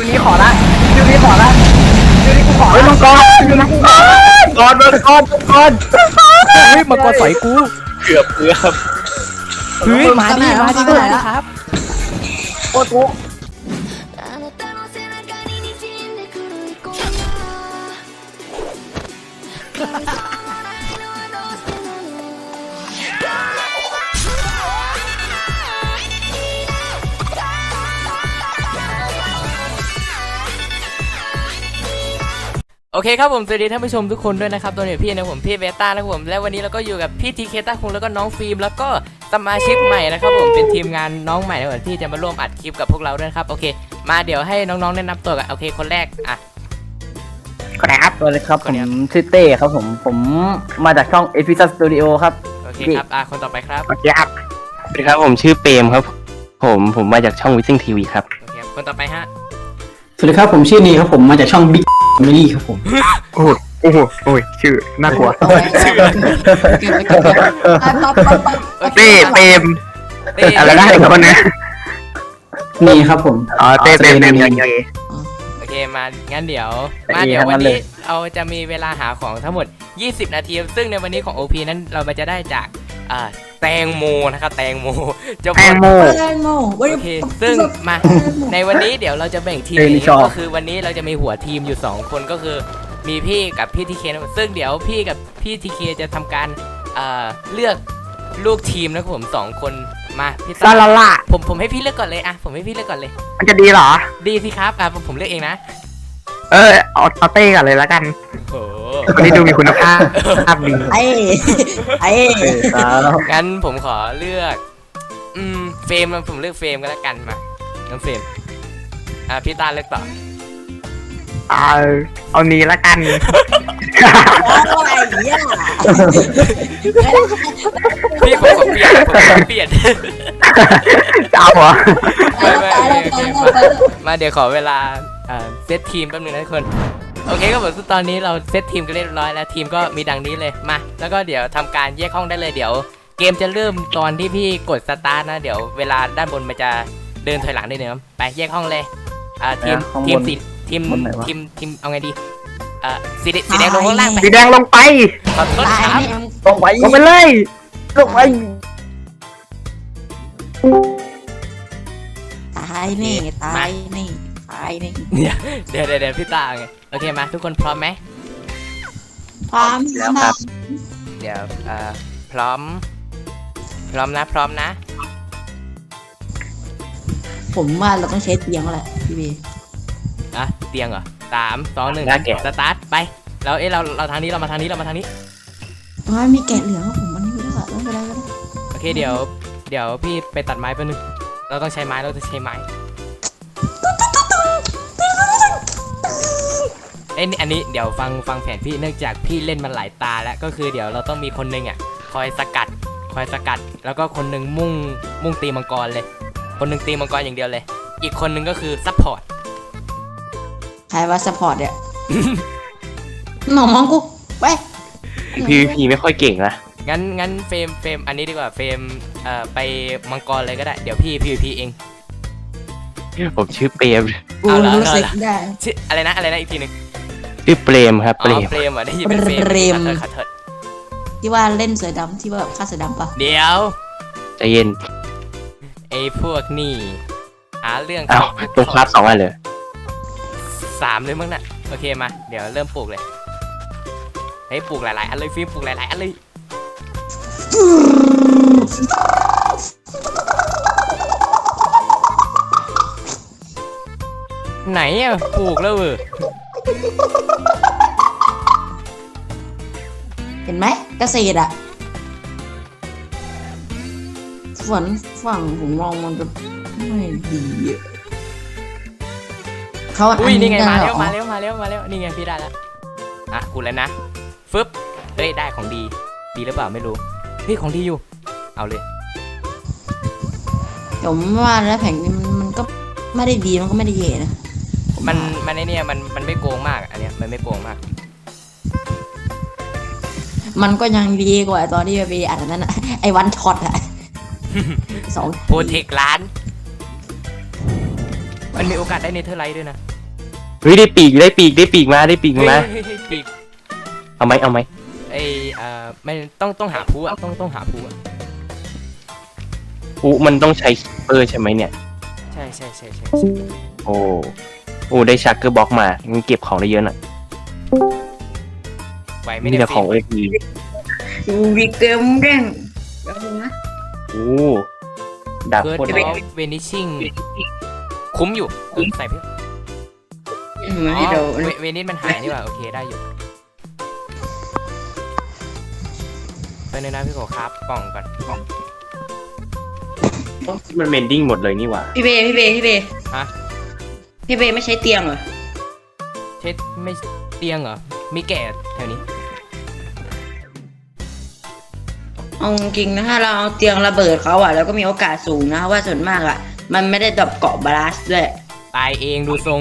คิวนี้ขอละคิวนี้ขอละคิวนี้กูขอเฮ้ยละมังกรมังกรก่อนมังกรมังกรเฮ้ยมังกรสอยกูเกือบเกือบเฮ้ยมาดิมาดิมาดิครับโอ้โหあ เคครับผมสวัสดีท่านผู้ชมทุกคนด้วยนะครับตัวนี้พี่นะผมพี่เบต้านะครับผมและวันนี้เราก็อยู่กับพี่ทีเคต้าคุงแล้วก็น้องฟิล์มแล้วก็สมาชิกใหม่นะครับผมเป็นทีมงานน้องใหม่นะครับที่จะมาร่วมอัดคลิปกับพวกเราด้วยนะครับโอเค มาเดี๋ยวให้น้องๆแนะนำตัวกันโอเคคนแรกอะ ครับสวัสดีครับคผนมเนี้ยชื่อเต้ครับผมผมมาจากช่อง e p i s o d Studio ครับ โอเคครับอะคนต่อไปครับโอเคครับสวัสดีครับผมชื่อเปรมครับ ผมผมมาจากช่องวิซิ่งทีวีครับโอเคคนต่อไปฮะสวัสดีครับผมชื่อนีครับผมมาจากช่อง Big Family ครับผมโอ้โหโอ้โหโอ้ยชื่อน่ากลัวชื่อเต้เปรมเต้อะไรนะอีกคนนะนีครับผมอ๋อเต้เปรมเปรมยังไงโอเคมางั้นเดี๋ยวไปมาเองเดี๋ยวทั้งนั้วันนนี้เลยเราจะมีเวลาหาของทั้งหมด 20 นาที ซึ่งในวันนี้ของ OP นั้นเรามาจะได้จากอ่า แตงโมนะครับแตงโมเจ้าแตพ่องโมโอเคซึ่งมาในวันนี้เดี๋ยวเราจะแบ่งทีมเอออย่างนี่นี้ชอบ ก็คือวันนี้เราจะมีหัวทีมอยู่ 2 คนก็คือมีพี่กับพี่ทีเคซึ่งเดี๋ยวพี่กับพี่ทีเคจะทำการเอ่อเลือกลูกทีมนะครับผมสองคนมาพี่ซาตาลาล่าผมผมให้พี่เลือกก่อนเลยอะผมให้พี่เลือกก่อนเลย มันจะดีเหรอ ดีสิครับอะผมผมเลือกเองนะ เออเอาเอาเต้ก่อนเลยแล้วกัน โอ้ คนนี้ดูมีคุณภาพภาพดีไอ้ไอ้งั้นผมขอเลือก อืม เฟรมผมเลือกเฟรมก็แล้วกันมาน้องเฟรมอะพี่ตาเลือกต่อเอาเอานี้แล้วกันไอ้เหี้ยพี่ผมขอเปลี่ยนผมขอเปลี่ยนจะเอาเหรอไม่ไม่ไม่ไม่มาเดี๋ยวขอเวลาอ่าเซตทีมแป๊บนึงนะทุกคน โอเคครับผมซึ่งตอนนี้เราเซตทีมกันเรียบร้อยแล้วทีมก็มีดังนี้เลยมาแล้วก็เดี๋ยวทำการแยกห้องได้เลยเดี๋ยว เกมจะเริ่มตอนที่พี่กดสตาร์ทนะเดี๋ยวเวลาด้านบนมันจะเดินถอยหลังได้เนอะไปแยกห้องเลยอ่าทีมข้างบนทีมสีทีมบนไหนวะทีมทีมเอาไงดีอ่าสีแดงสีแดงลงข้างล่างไปสีแดงลงไปขอโทษตายครับแน่ลงไปลงไปเลยลงไปตายแน่ตายแน่ตายแน่เดี๋ยวเดี๋ยวเดี๋ยวพี่ตาไงโอเคมาทุกคนพร้อมไหมความแล้วครับ เดี๋ยวอ่าพร้อม พร้อมนะพร้อมนะ ผมว่าเราต้องใช้เตียงแล้วแหละพี่เบอะเตียงเหรอสามสองหนึ่งน่าแกะ สตาร์ทไปเราเอ้ยเราเราทางนี้เรามาทางนี้เรามาทางนี้อ๋อมีแกะเหลืองครับผมมันนี่ไม่ได้ค่ะไม่เป็นไรก็ได้โอเคเดี๋ยว เดี๋ยวพี่ไปตัดไม้แป๊บนึงเราต้องใช้ไม้เราจะใช้ไม้ อ้ยนี่อันนี้เดี๋ยวฟังฟังแผนพี่เนื่องจากพี่เล่นมันหลายตาแล้วก็คือเดี๋ยวเราต้องมีคนหนึงอะคอยสกัดคอยสกัด แล้วก็คนหนึงมุ่งมุ่งตีมังกรเลย คนหนึงตีมังกรอย่างเดียวเลย อีกคนหนึงก็คือซัพพอร์ตใครว่าสปอร์ตเนี่ย หน่อมองกูไปพีวีพีไม่ค่อยเก่งนะงั้นงั้นเฟรมเฟรมอันนี้ดีกว่าเฟรมเอ่อไปมังกรเลยก็ได้เดี๋ยวพี่พีพีเอง ผมชื่อเปรม กูเอาละรู้สึกเอาละได้ ชื่ออะไรนะอะไรนะอีกทีหนึ่ง ชื่อเปรมครับอ๋เปรอมเฟรมเหรอะได้ยินเป็นเฟรมเปรม ขอโทษขอโทษที่ว่าเล่นเสือดำที่ว่าแบบฆ่าเสือดำปะเดี๋ยวใจเย็นไอ้พวกนี่หาเรื่องเอ้าตรงคลาสสองอันเลยสามเลยมั้งน่ะโอเคมา เดี๋ยวเริ่มปลูกเลยเฮ้ยปลูกหลายๆอันเลยฟิล์มปลูกหลายๆอันเลยไหนอะปลูกแล้วเออ ห็นไหมเกษตรอะฝนฝั่งผมมองมันจะไม่ดีอะเขาอุ้ยนี่ไงมากัแล้วเหรอมาแล้วมาแล้วมาแล้วนี่ไงพี่ได้แล้วอะกูแล้วนะฟึบเฮ้ยได้ของดี ดีหรือเปล่าไม่รู้เฮ้ยของดีอยู่ เอาเลยผมว่าแล้วแผงนี้มันมันก็ไม่ได้ดีมันก็ไม่ได้แย่นะมันมันไอเนี่ยมันมันไม่โกงมากอันเนี้ยมันไม่โกงมาก มันก็ยังดีกว่าตอนที่ไปอัดอันนั้นอะไอ้วันช็อตอะสองโปรเทคร้านไปมันมีโอกาสได้เนเธอร์ไลท์ด้วยนะเฮ้ยได้ปีกได้ปีกได้ปีกมาได้ปีกเฮ้ยมาเฮ้ยเฮ้ยปีกเอาไหมเอาไหมไอเอ่อไม่ต้องต้องหาผู้อะต้องต้องหาผู้อะอู้มันต้องใช้คิปเปอร์ใช่ไหมเนี่ย ใช่ใช่ใช่ใช่โอ้โอ้ได้ชักเกอร์บ็อกมามันเก็บของได้เยอะหน่อย ไหวไม่มีได้แต่ของเอพีวิกเกมเร่งแล้วมึงนะโอ้ดาบเกิดโคตรออฟเวนิชิ่งคุ้มอยู่เออใส่เพื่ออืมอ๋ไม่โดอนเวเวนิสมันหายนี่หว่าโอเคได้อยู่ไปในนะพี่ขอครับกล่องก่อนมันเมนดิ้งหมดเลยนี่หว่าพี่เบย์พี่เบย์พี่เบย์ฮะพี่เบย์ไม่ใช้เตียงเหรอเช็ดไม่เตียงเหรอมีแก่แถวนี้ เอาจริงๆนะถ้าเราเอาเตียงระเบิดเขาอะแล้วก็มีโอกาสสูงนะว่าส่วนมากอะมันไม่ได้ดับเกาะบาลาสด้วยตายเองดูทรง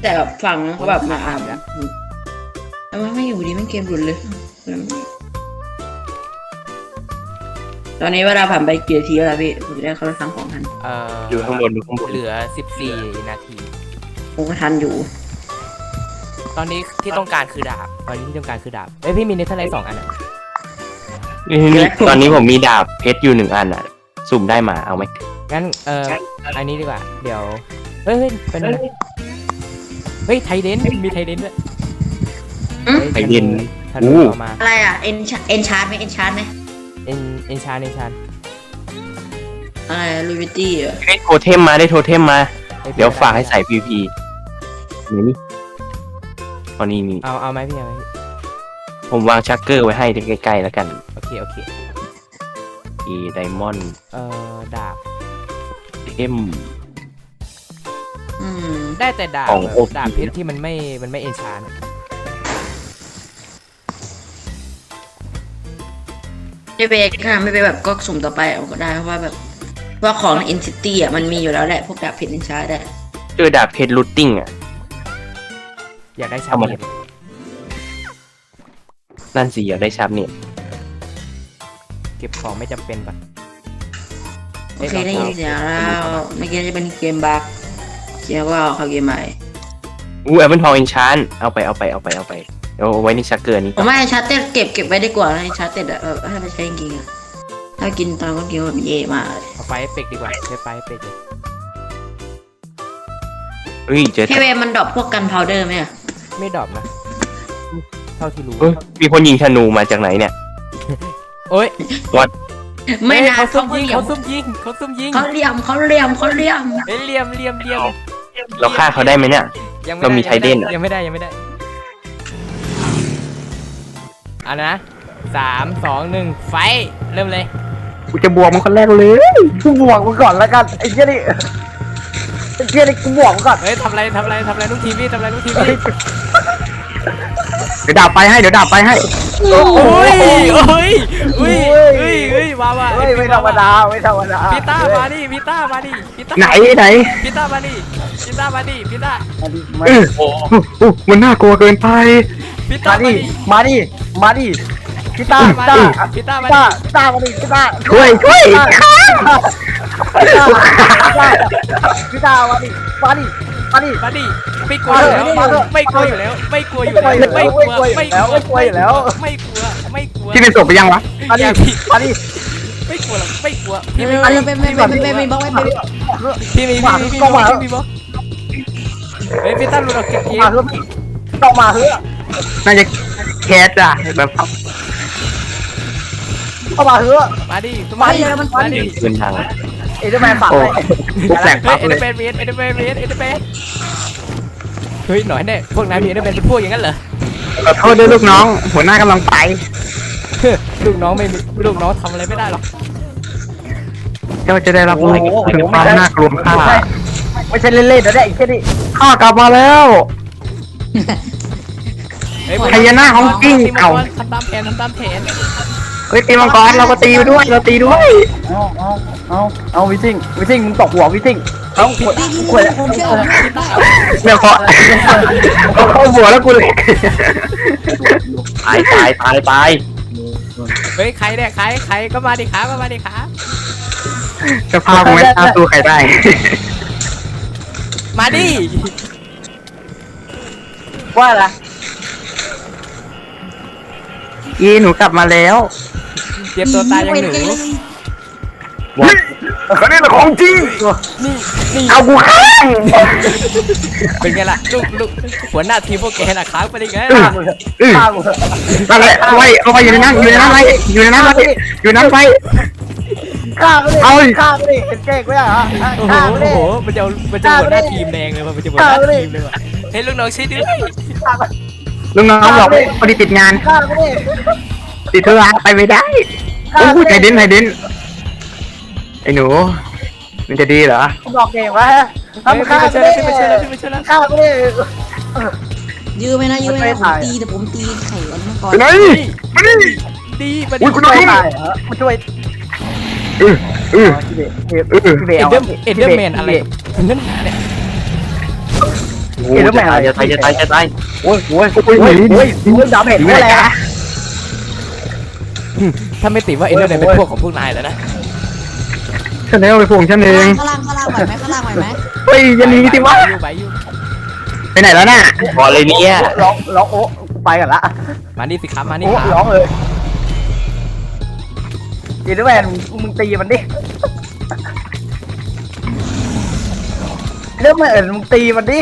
แต่แบบฟังนะเขาแบบมาอาบนะแต่ว่าไม่อยู่ดีไม่เกมหลุดเลย ตอนนี้เวลาผ่านไปกี่นาทีแล้วล่ะพี่ผมจะได้เข้าไปฟังของทันเอ่อดูข้างบนดูข้างบน เหลือ 14 นาที ผมก็ทันอยู่ ตอนนี้ที่ต้องการคือดาบ ตอนนี้ที่ต้องการคือดาบเอ้ยพี่มีเนเธอร์ไลท์สองอันอะนี่ตอนนี้ผมมีดาบเพชรอยู่หนึ่งอันอะ สุ่มได้มาเอาไหมงั้นเอ่ออันนี้ดีกว่า เดี๋ยว เฮ้ยเฮ้ยเป็นอะไรเฮ้ยไทเดนมีไทเดนด้วยอืมฮ้ยไทเดนธนูอู้เอามา อะไรอะ เอ็นชเอ็นชาร์ดไหมเอ็นชาร์ดไหมเอ็นเอ็นชานเอ็นชานอะไรลูวิตี้อะได้โทเทมมาได้โทเทมมา เดี๋ยวฝากให้ใส่พีพีนี่ต อนี้มีเอาเอาไหมพี่เอาไหมพี่ผมวางชักเกอร์ไว้ให้ใกล้ๆแล้วกันโอเคโอเค อีไดมอนด์เอ่อดาบเทมอืม ได้แต่ดาบของแบบ OP ดาบเพชรที่มันไม่มันไม่เอนชานไม่เบกค่ะไม่เบกแบบก็สุ่มต่อไปเอาก็ได้เพราะว่าแบบว่าของในอินซิตี้อะมันมีอยู่แล้วแหละพวกดาบเพชรเอนชาร์ดอะเจอดาบเพชรลูตติ้งอะ อยากได้ชาทำไมเมียนนั่นสิอยากได้ชับเนี่ยเก็บของไม่จำเป็นก่อนโอเคได้ยินเสียงแล้วเมื่อกี้จะเป็นเกมบักเสียงก็เอาเข้าเกมใหม่อู้แอปเปิลทองเอนชานเอาไปเอาไปเอาไปเอาไปเดี๋ยวเอาไว้ในชักเกอร์นี้ผมว่าไอ้ชาร์เต็ดเก็บเก็บไว้ดีกว่านะไอ้ชาร์เต็ดอะเออถ้าไปใช้จริงๆอะถ้ากินตอนก็กินแบบเย่มากเลยเอาไฟเอฟเฟกต์ดีกว่าใช้ไฟเอฟเฟกต์เลยเฮ้ยเจอพี่เวย์มันดรอปพวกกันพาวเดอร์ไหมอะ ไม่ดรอปนะ เท่าที่รู้เฮ้ยมีคนยิงธนูมาจากไหนเนี่ย โอ้ยไม่เอ้ยนะเขาซุ่มเขายิงเหลี่ยมเขาซุ่มยิงเขาซุ่มยิงเขาเหลี่ยมเขาเหลี่ยมเขาเหลี่ยมเฮ้ยเหลี่ยมเหลี่ยมเหลี่ยมเราฆ่าเขาได้ไหมเนี่ย ยังไม่เรามีด้ไทเดนเหรอ ยังไม่ได้ยังไม่ได้เอะนะสามสองหนึ่งไฟท์เริ่มเลย กูจะบวกมันคนแรกเลยกูบวกมันก่อนแล้วกันไอ้เหี้ยนี่ ไอ้เหี้ยนี่กูบวกมันก่อนเฮ้ยทำอะไรทำอะไรทำอะไรลูกทีพี่ทำอะไรลูกทีพี่เดี๋ยวดาบไปให้เดี๋ยวดาบไปให้โอ้ยโอ้ยอุ้ยอุ้ยอุ้ยมาว่ะเฮ้ยไม่ธรรมดาไม่ธรรมดาพี่ต้ามาดิพี่ต้ามาดิพี่ต้าไหนไหนพี่ต้ามาดิพี่ต้ามาดิพี่ต้ามาเอดิอโอ้โหมันน่ากลัวเกินไปพี่ต้ามามาดิดิมาดิมาดิพี่ต้ามาพี่ดิต้าพี่ต้ามาพี่ดิต้าพี่ต้ามาดิพี่ต้าช่วยช่วย พี่ต้าพี่ต้าพี่ต้ามาดิมาดิมาดิมาดิไม่กลัวอยู่แล้วมาเถอะไม่กลัวอยู่แล้ว ไม่กลัวอยู่แล้วไม่กลัวไม่กลัวไม่กลัวอยู่แล้ว ไม่กลัวไม่กลัวที่เป็นศพไปยังวะมาดิมาดิไม่กลัวหรอกไม่กลัวไม่พี่ไม่ไม่ไม่ไม่ไม่ไม่ไม่ไม่บอกไว้ไม่พี่มีพี่มีพี่มีพี่มีบอกเฮ้ยพี่ตั้มรู้หรอกเก็บเกมามเถอะต้องมาเถอะน่าจะแคสอะแบบเข้ามาเถอะมาดิมาดิมันมาดิเดินทาง เอเดอร์แมนฝากโอ้เลยแสงเฮ้ปั๊ยบเอ็นเลเดอยร์แมนเวียนเอ็นเดอร์แมนเวียนเอ็นเดอร์แมนเฮ้ยหน่อยแน่พวกนายมีเอ็นเดอร์แมนเป็นพวกอย่างนั้นเหรอขอโทษด้วยลูกน้อง หัวหน้ากำลังไปลูกน้องไม่มีลูกน้องทำอะไรไม่ได้หรอกเจ้าจะได้รับรู้ถึงความน่ากลัวข้าไม่ใช่ไม่ใช่เล่นๆนะเนี่ยไอ้แค่นี้ข้ากลับมาแล้วเฮ้ยพญานาคของจริงตีมัเอ้ากรทำตามแผนทำตามแผน เฮ้ยตีมังกรเราก็ตีไปด้วย เราตีด้วยเอาเอาเอาเอาวิซิงวิซิงมึงตกหัววิซิงเอาขวดขวดผมเชื่อเดี๋ยวพอเข้าหัวแล้วกูเลยตายตายตายตายเฮ้ยใครเนี่ยใครใครก็มาดิขาก็มาดิขาจะพาผมไม่ตามตัวใครได้ มาดิว่าอะไรอีหนูกลับมาแล้ว เตรียมตัวตายยังหนูเขาเนี่ยของจริงนี่นี่เอากูข้างเป็นไงล่ะลูกลูกหัวหน้าทีมพวกแกน่ะค้างไปได้ไงอื้อล่ะอื้อฆ่ากูเถอะนั่นแหละเอาไว้เอาไว้อยู่ในนั้นอยู่ในนั้นไว้อยู่ในนั้นไว้อยู่ในนั้นไว้ฆ่ากูดิเอาดิฆ่ากูดิเห็นเก่งไม่ใช่เหรอโอ้โหฆ่ากูดิโอ้โหมันจะเอามันจะหัวหน้าทีมแดงเลยว่ะมันจะหัวหน้าทีมเลยว่ะเฮ้ยลูกน้องช่วยด้วยลุงน้องบอกพอดีติดงานฆ่ากูดิ ติดธุระไปไม่ได้โอ้ยไทยเด่นไทยเด่นไอ้หนู มันจะดีเหรอกูบอกเก่งวะเฮ้ยทำขึ้นฆ่ามากูช่วยดิแล้วขึ้นมาช่วยแล้วขึ้นมาช่วยแล้วฆ่ากูดิยืมไหมนะยืมไหมไม่นะผถ่ามยตีแต่ผมตีไข่อันนั้นก่อนไปไหนมาดิดีมาอุ๊ดิยคุณช่วยน้องถ่ายเหรอมาช่วยเออเออพี่เบพี่เออพี่เบเอ็เอาดเดอร์เอ็ดเดอร์แมนอะไรนั่นเนี่ยโอ้ยจะตายจะตายจะตายจะตายโอ้ยโอ้ยโอ้ยโอ้ยโอ้ยโอ้ยดาเมจอยู่โคไหตนรแรงจ๊ะ ถ้าไม่ติดว่าเอ็ดเดอร์แมนเป็นพวกของพวกนายแล้วนะฉันเองไปพวงฉันเองข้างล่างข้างล่างไหวไหมข้างล่างไหวไหมเฮ้ยอย่าหนีสิวะไปอยู่ไปไหนแล้วน่ะบอลเลยเนี่ยร้องร้องโอ้กูไปกันละมานี่สิครับมานี่โอ้ครับร้องเลยอีนแมนมึงตีมันดิเรื่องแมนมึงตีมันดิ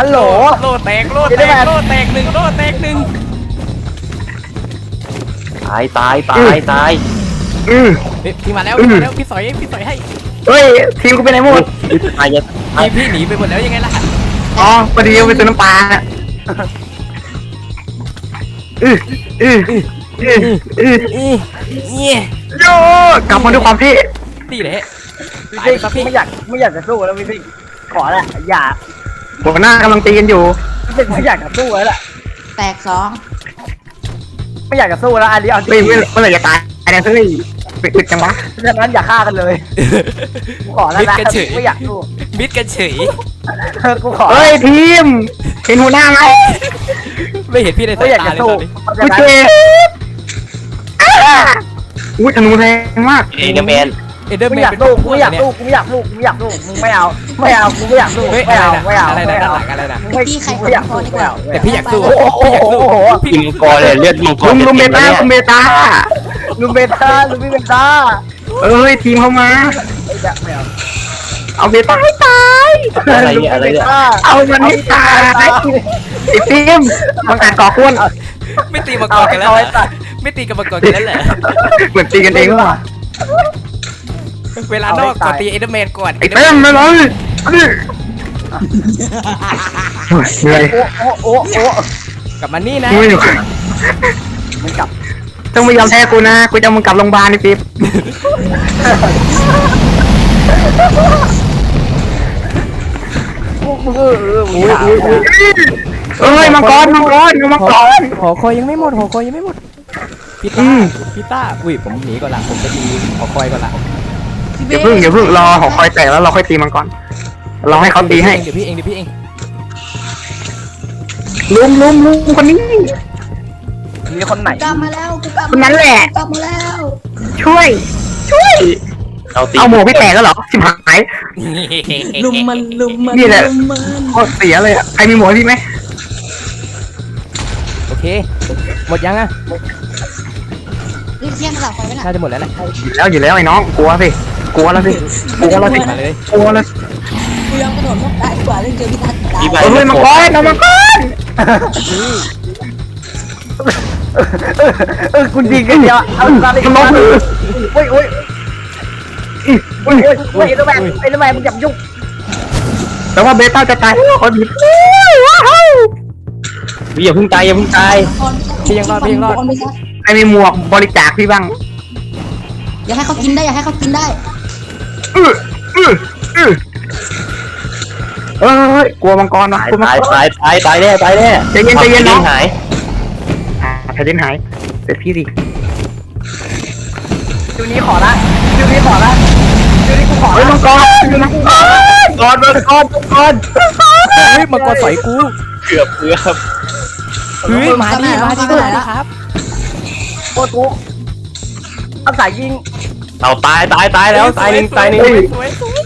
ฮัลโหลโลแตกโลเอ็ดแตเดอร์แมกนโลแตกหนึ่งโลแตกหนึ่ง ตายตายตายตายอือเฮ้ยพี่มาแล้วพี่มาแล้วพี่สอยพี่สอยให้เฮ้ยทีมกูไปไหนหมดตายจะตายพี่พี่หนีไปหมดแล้วยังไงล่ะอ๋อพอดีเอาไปซื้อน้ำปลาอืออืออืออืออีเนี่ยโยกลับมาด้วยความที่ตีเลยพี่ซิกไม่อยากไม่อยากจะสู้แล้วพี่ซิกขอแหละอย่าหัวหน้ากำลังตีกันอยู่พี่ซิกไม่อยากจะสู้แล้วแหละแตกสอง ไม่อยากจะสู้แล้วอันนี้เอาจเฮ้ยริงเมื่อไหร่จะตายเนี่ยเฮ้ยไปอึดจังวะฉะนั้นอย่าฆ่ากันเลยกูขอแล้วมิดนะกันเฉย ไม่อยากสู้มิดกันเฉย เออกูขอเฮ้ยทีมเห็นหัวหน้าไหมไม่เห็นพี่ในไม่สายอยากตาจะเลยสู้ตอนนี้กูเจอุ้ยธนูแรงมากเอ็นแมน เอ็ดเดอร์กูแมไม่นอยากเป็นสู้พกูวกไม่อยากเนี่ยสู้กูไม่อยากสู้กูไม่อยากสู้มึงไม่เอาไม่เอากูไม่อยากสู้เฮ้ยไม่อะไรเอานะไม่เอาอะไรไม่นะด้านเอาหลังอะไรนะ ไม่ตีไข่กูผมไม่อยากก่อสู้นดีไม่กว่าเอาแต่พี่อยากสู้โอ้โหโอ้โหโอ้โหพี่กินมังกรเลยเลือดมังกรลุงลุงเบต้าลุงเบต้าลุงเบต้าลุงพี่เบต้าเอ้ยทีมเข้ามา ไอ้แบบไม่เอาเอาเบต้าให้ตาย อะไรเนี่ยอะไรเนี่ยเอามันให้ตายไอ้ทีมมังอาจก่อกวนไม่ตีมังกรกันแล้วเหรอไม่ตีกับมังกรกันแล้วเหรอเหมือนตีกันเองว่ะเวลานอกก่อนตีเอ็ดเดอร์แมนก่อนไอ้เต้มมาเลยนี่เหนื่อยโอ้โอ้โอ้โอ้กลับมานี่นะไม่อยู่มันกลับต้องไม่ยอมแพ้กูนะกูจะเอามึงกลับโรงพยาบาลนี่ปิ๊บเออเออโอ้ยโอ้ยโอ้ยเอ้ยมังกรมังกรมังกรหอคอยยังไม่หมดหอคอยยังไม่หมดพี่อืต้ามพี่ต้าอุ้ยผมหนีก่อนละผมจะตีหอคอยก่อนละ อย่าเพิ่งอย่าเพิ่งรอหอคอยแตกแล้วเราค่อยตีมังกรเราให้เขาตีให้เดี๋ยวพี่เองเดี๋ยวพี่เองลุมลุมลุมคนนี้มีคนไหน กลับมาแล้วกูกลับคนนั้นแหละ กลับมาแล้วช่วย ช่วย เอาตีเอาหมวกพี่แตกแล้วเหรอสิบหาย ลุมมันลุมมันนี่แหละ ลุมมันโคตรเสียเลยอะใครมีหมวกให้พี่ไหมโอเค หมดยังอะรีบเที่ยงสลับไฟไว้น่ะน่าจะหมดแล้วแหละอยู่แล้วอยู่แล้วไอ้น้องกลัวสิ กลัวแล้วสิกลัวแล้วสิมาเลยกลัวแล้วกูยอมกระโดดลงได้กว่าเรื่องเจอพี่ทัศน์ตายที่ใบเฮ้ยมังกรเอามังกรเออคุณยิงกันเดียวเอาตาเลยมันลงมือโอ้ยโอ้ยโอ้ยโอ้ยโอ้ยไอ้ตัวแม่ไอ้ตัวแม่มึงอย่ายุ่งแต่ว่าเบต้าจะตายแล้วคนผิดว้าวอย่าเพิ่งตายอย่าเพิ่งตายพี่ยังรอดพี่ยังรอดบลไปซะใครมีหมวกบริจาคพี่บ้างอย่าให้เขากินได้อย่าให้เขากินได้อื ออืออือเอ้ยกลัวมังกรนะตายกลัวมังตายกร ตายตายตายแน่ตายแน่ใจเย็นใจเย็นน้อง หายอ่าแผ่นดินหายเสร็จพี่สิคิวนี้ขอละคิวนี้ขอละคิวนี้กูขอเฮ้ยละมังกรมังกรกรมังกรมังกรเฮ้ยมังกรใสอยกูเกือบเกือบเฮ้ยมาดิมาดิมาดิครับโอ้กูเอาสายยิง เอาตายตายตายแล้วตายหนึ่งตายหนึ่งสวยสวยสวย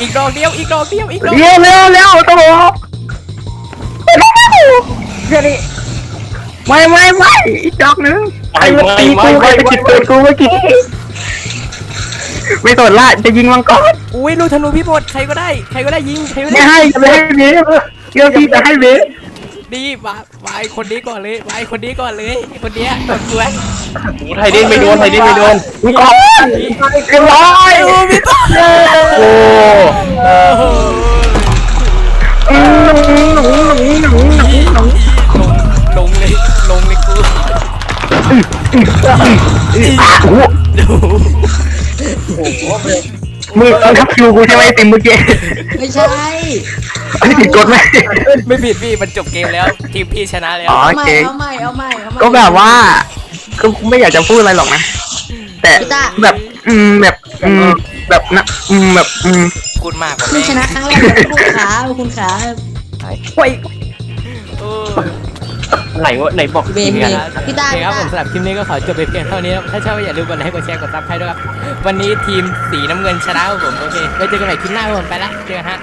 อีกดอกเดียวอีกดอกเดียวอีกดอกเร็วเร็วเร็วต้องบอกเดี๋ยวนี้ไม่ไม่ไม่อีกดอกหนึงไม่ไอ้มันไม่ตีไม่กูไม่ไอ้มันจิตเปิดกูเมื่อกี้ไม่สนละจะยิงมังกรอุ้ยลูกธนูพี่หมดใครก็ได้ใครก็ได้ยิงใครก็ไม่ได้ให้จะไม่ให้เบสเดี๋ยวพี่จะให้เบสดีมามาไอ้คนนี้ก่อนเลยมาไอ้คนนี้ก่อนเลยไอ้คนเนี้ยคนสวย ไทยเด่นไม่โดนไทยเด่นไม่โดนมังกรเรียบร้อยโอ้พี่ต้นโอ้โอ้โหอืมหนูหนูหนูหนูหนูลงลงเลยลงเลยกูอะโอ้โหดูมือบังคับคิวกูใช่ไหมติมเมื่อกี้ไม่ใช่ไอ้ติดกดไหมไม่ผิดพี่มันจบเกมแล้วทีมพี่ชนะแล้วอ๋อเอาโอใหม่เคเอาใหม่เอาใหม่เอาใหม่ก็แบบว่า คือไม่อยากจะพูดอะไรหรอกนะ แต่พี่ต้า แบบ อืมแบบอืมแบบนะอืมแบบอืมพูดมากกว่าคุณแม่ชนะครั้งแรกเลยคุณขาคุณขา โอ้ยโอ้ไหนวะไหนบอกเบทีมนกันพี่ตาโอเคพี่ครับตาผมสำหรับคลิปนี้ก็ขอจบไปเพียงเท่านี้นะครับถ้าชอบก็อย่าลืมกดไลค์กดแชร์กดซับสไครต์ด้วยครับ วันนี้ทีมสีน้ำเงินชนะครับผม โอเคไว้เจอกันใหม่คลิปหน้าครับผมไปละเจอกันฮะ